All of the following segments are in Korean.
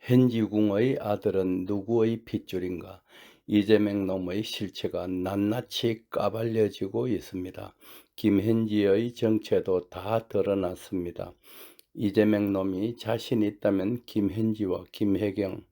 현지궁의 아들은 누구의 핏줄인가? 이재명 놈의 실체가 낱낱이 까발려지고 있습니다. 김현지의 정체도 다 드러났습니다. 이재명 놈이 자신 있다면 김현지와 김혜경,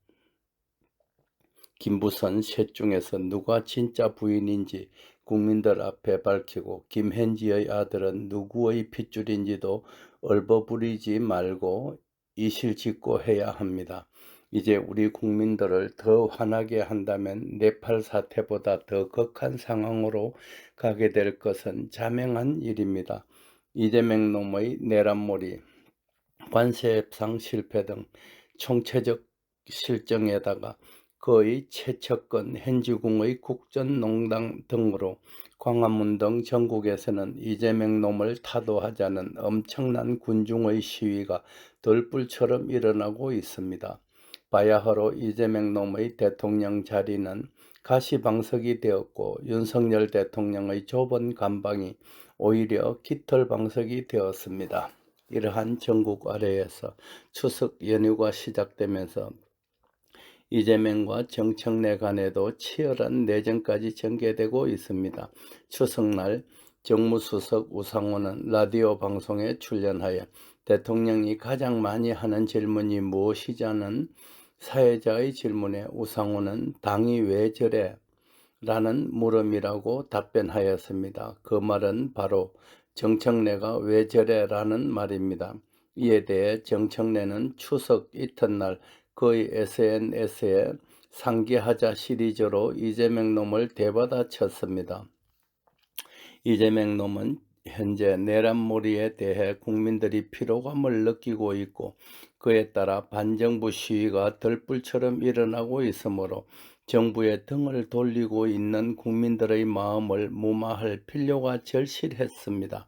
김부선 셋 중에서 누가 진짜 부인인지 국민들 앞에 밝히고 김현지의 아들은 누구의 핏줄인지도 얼버무리지 말고 이실직고 해야 합니다. 이제 우리 국민들을 더 화나게 한다면 네팔 사태보다 더 극한 상황으로 가게 될 것은 자명한 일입니다. 이재명 놈의 내란몰이, 관세 협상 실패 등 총체적 실정에다가 그의 최측근 현지궁의 국전농당 등으로 광화문 등 전국에서는 이재명 놈을 타도하자는 엄청난 군중의 시위가 돌불처럼 일어나고 있습니다. 바야흐로 이재명 놈의 대통령 자리는 가시방석이 되었고 윤석열 대통령의 좁은 감방이 오히려 깃털방석이 되었습니다. 이러한 전국 아래에서 추석 연휴가 시작되면서 이재명과 정청래 간에도 치열한 내전까지 전개되고 있습니다. 추석날 정무수석 우상호는 라디오 방송에 출연하여 대통령이 가장 많이 하는 질문이 무엇이자는 사회자의 질문에 우상호는 당이 왜 저래? 라는 물음이라고 답변하였습니다. 그 말은 바로 정청래가 왜 저래? 라는 말입니다. 이에 대해 정청래는 추석 이튿날 그의 SNS에 상기하자 시리즈로 이재명 놈을 대받아쳤습니다. 이재명 놈은 현재 내란몰이에 대해 국민들이 피로감을 느끼고 있고 그에 따라 반정부 시위가 들불처럼 일어나고 있으므로 정부의 등을 돌리고 있는 국민들의 마음을 무마할 필요가 절실했습니다.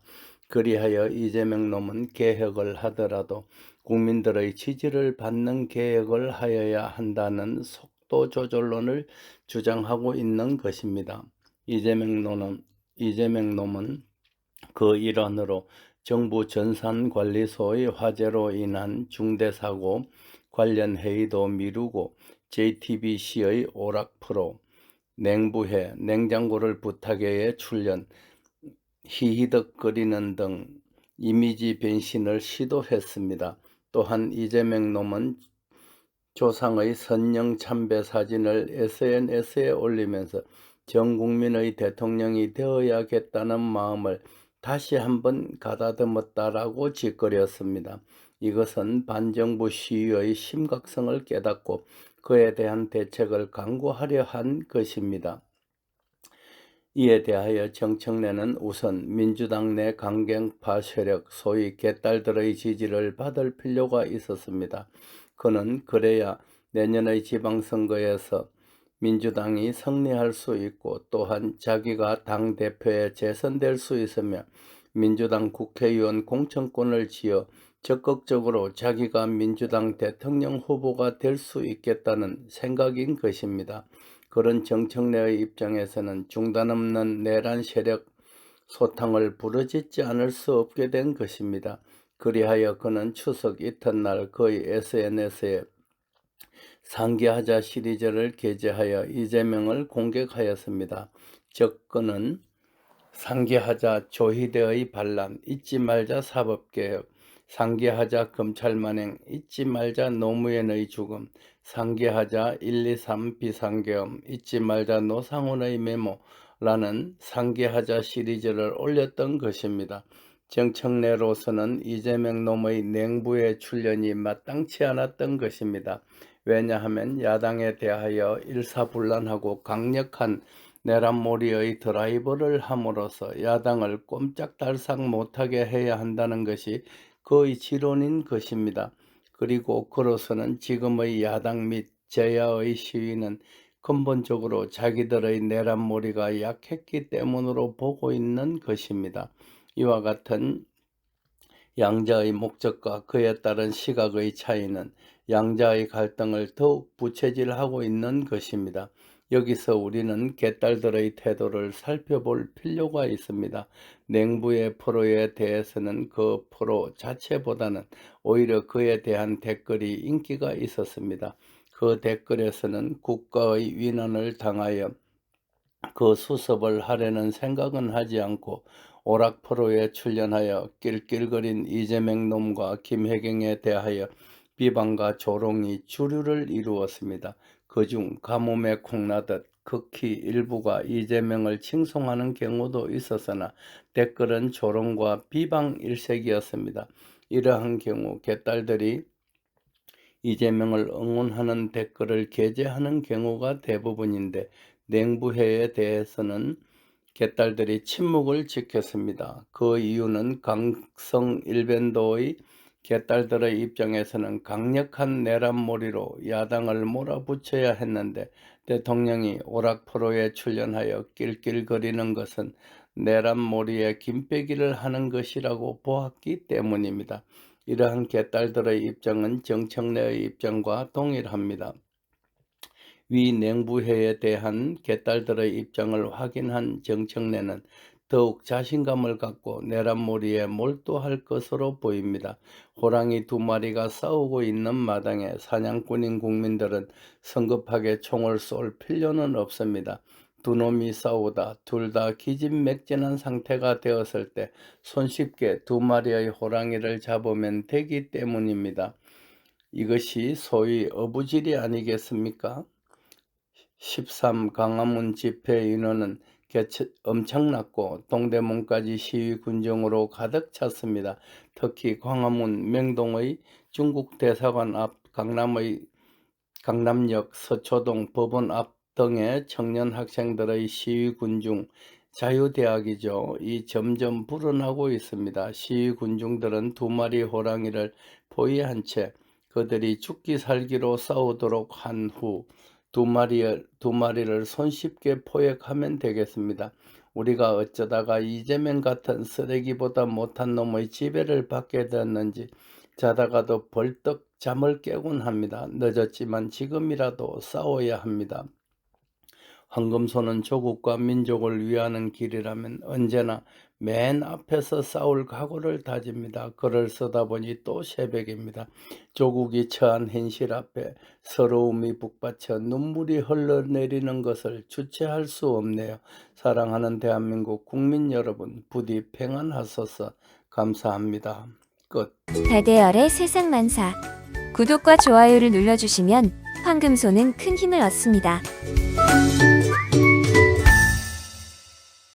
그리하여 이재명 놈은 개혁을 하더라도 국민들의 지지를 받는 개혁을 하여야 한다는 속도 조절론을 주장하고 있는 것입니다. 이재명 놈은, 이재명 놈은 그 일환으로 정부 전산관리소의 화재로 인한 중대사고 관련 회의도 미루고 JTBC의 오락 프로, 냉부회, 냉장고를 부탁해에 출연, 히히덕거리는 등 이미지 변신을 시도했습니다. 또한 이재명 놈은 조상의 선령 참배 사진을 SNS에 올리면서 전 국민의 대통령이 되어야겠다는 마음을 다시 한번 가다듬었다라고 짓거렸습니다. 이것은 반정부 시위의 심각성을 깨닫고 그에 대한 대책을 강구하려 한 것입니다. 이에 대하여 정청래는 우선 민주당 내 강경파 세력 소위 개딸들의 지지를 받을 필요가 있었습니다. 그는 그래야 내년의 지방선거에서 민주당이 승리할 수 있고 또한 자기가 당대표에 재선될 수 있으며 민주당 국회의원 공천권을 지어 적극적으로 자기가 민주당 대통령 후보가 될 수 있겠다는 생각인 것입니다. 그런 정청래의 입장에서는 중단 없는 내란 세력 소탕을 부르짖지 않을 수 없게 된 것입니다. 그리하여 그는 추석 이튿날 그의 SNS에 상기하자 시리즈를 게재하여 이재명을 공격하였습니다. 즉 그는 상기하자 조희대의 반란, 잊지 말자 사법개혁, 상기하자 검찰만행, 잊지 말자 노무현의 죽음, 상기하자 123 비상계엄, 잊지 말자 노상훈의 메모라는 상기하자 시리즈를 올렸던 것입니다. 정청래로서는 이재명 놈의 냉부의 출연이 마땅치 않았던 것입니다. 왜냐하면 야당에 대하여 일사불란하고 강력한 내란몰이의 드라이버를 함으로써 야당을 꼼짝달싹 못하게 해야 한다는 것이 그의 지론인 것입니다. 그리고 그로서는 지금의 야당 및 제야의 시위는 근본적으로 자기들의 내란몰이가 약했기 때문으로 보고 있는 것입니다. 이와 같은 양자의 목적과 그에 따른 시각의 차이는 양자의 갈등을 더욱 부채질하고 있는 것입니다. 여기서 우리는 개딸들의 태도를 살펴볼 필요가 있습니다. 냉부의 포로에 대해서는 그 포로 자체보다는 오히려 그에 대한 댓글이 인기가 있었습니다. 그 댓글에서는 국가의 위난을 당하여 그 수습을 하려는 생각은 하지 않고 오락포로에 출연하여 낄낄거린 이재명 놈과 김혜경에 대하여 비방과 조롱이 주류를 이루었습니다. 그중 가뭄에 콩나듯 극히 일부가 이재명을 칭송하는 경우도 있었으나 댓글은 조롱과 비방 일색이었습니다. 이러한 경우 개딸들이 이재명을 응원하는 댓글을 게재하는 경우가 대부분인데 냉부회에 대해서는 개딸들이 침묵을 지켰습니다. 그 이유는 강성 일변도의 개딸들의 입장에서는 강력한 내란몰이로 야당을 몰아붙여야 했는데 대통령이 오락포로에 출연하여 낄낄거리는 것은 내란몰이에 김빼기를 하는 것이라고 보았기 때문입니다. 이러한 개딸들의 입장은 정청래의 입장과 동일합니다. 위 냉부회에 대한 개딸들의 입장을 확인한 정청래는 더욱 자신감을 갖고 내란몰이에 몰두할 것으로 보입니다. 호랑이 두 마리가 싸우고 있는 마당에 사냥꾼인 국민들은 성급하게 총을 쏠 필요는 없습니다. 두 놈이 싸우다 둘 다 기진맥진한 상태가 되었을 때 손쉽게 두 마리의 호랑이를 잡으면 되기 때문입니다. 이것이 소위 어부질이 아니겠습니까? 13 광화문 집회 인원은 엄청났고 동대문까지 시위 군정으로 가득 찼습니다. 특히 광화문 명동의 중국 대사관 앞 강남의 강남역 서초동 법원 앞 등의 청년 학생들의 시위 군중 자유대학이죠. 이 점점 불어나고 있습니다. 시위 군중들은 두 마리 호랑이를 포위한 채 그들이 죽기 살기로 싸우도록 한 후 두 마리 두 마리를 손쉽게 포획하면 되겠습니다. 우리가 어쩌다가 이재명 같은 쓰레기보다 못한 놈의 지배를 받게 되었는지 자다가도 벌떡 잠을 깨곤 합니다. 늦었지만 지금이라도 싸워야 합니다. 황금소는 조국과 민족을 위하는 길이라면 언제나 맨 앞에서 싸울 각오를 다집니다. 글을 쓰다 보니 또 새벽입니다. 조국이 처한 현실 앞에 서러움이 북받쳐 눈물이 흘러내리는 것을 주체할 수 없네요. 사랑하는 대한민국 국민 여러분, 부디 평안하소서 감사합니다. 끝. 달대열의 세상만사 구독과 좋아요를 눌러주시면 황금소는 큰 힘을 얻습니다.